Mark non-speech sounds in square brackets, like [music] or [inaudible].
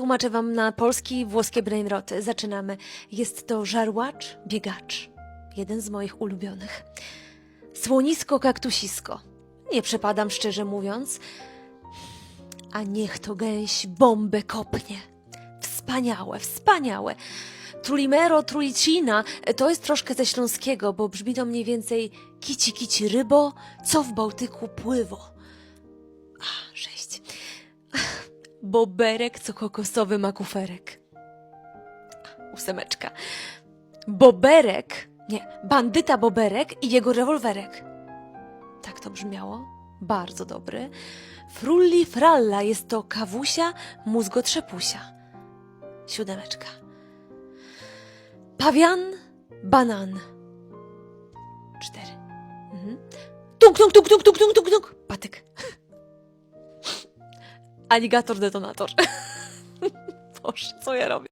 tłumaczę wam na polski, włoskie brainroty. Zaczynamy. Jest to żarłacz, biegacz. Jeden z moich ulubionych. Słonisko, kaktusisko. Nie przepadam, szczerze mówiąc. A niech to gęś bombę kopnie. Wspaniałe, wspaniałe. Trulimero, trulicina to jest troszkę ze śląskiego, bo brzmi to mniej więcej kici kici rybo, co w Bałtyku pływo. Boberek, co kokosowy makuferek. Ósemeczka. Boberek, nie, bandyta Boberek i jego rewolwerek. Tak to brzmiało. Bardzo dobry. Frulli fralla jest to kawusia, mózgotrzepusia. Siódemeczka. Pawian, banan. Cztery. Mhm. Tuk, tuk, tuk, tuk, tuk, tuk, tuk, tuk. Patyk. Aligator detonator. [laughs] Boże, co ja robię?